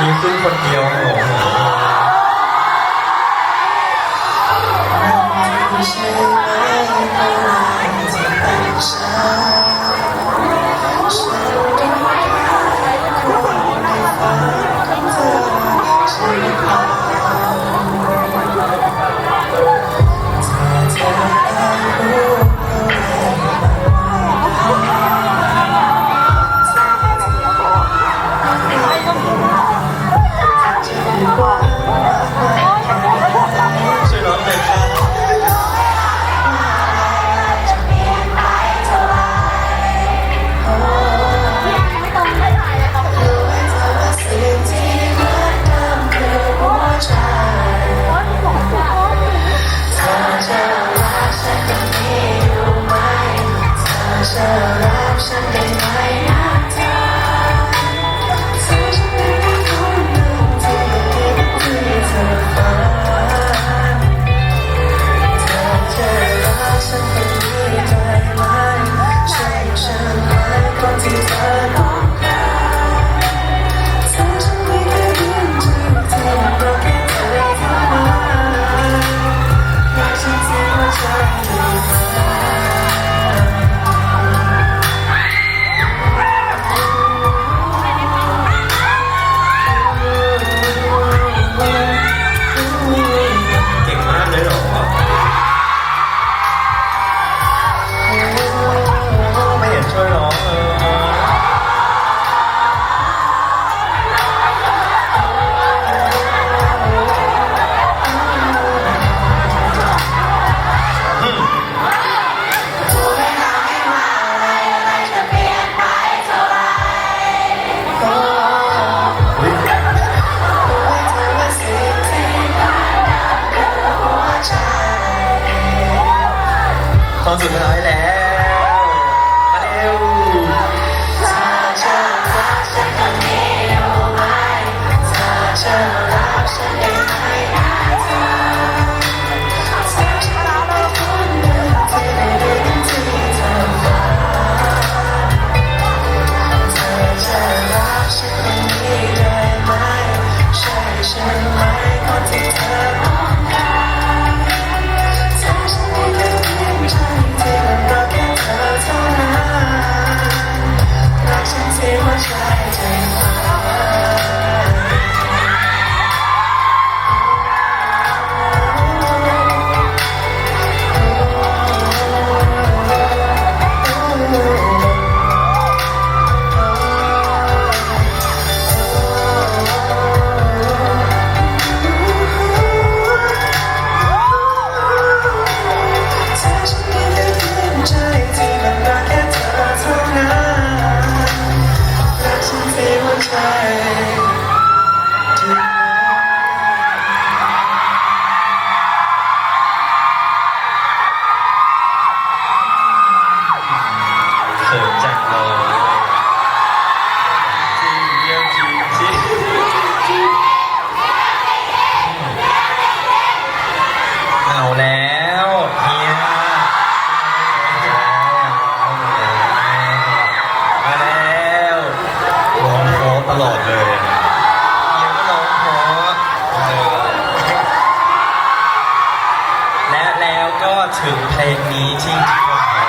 มีขึ้นคนเดียวโอ้โหเราไม่ใช่ 帮主持 ก็ถึงเพลงนี้ที่ทุกคน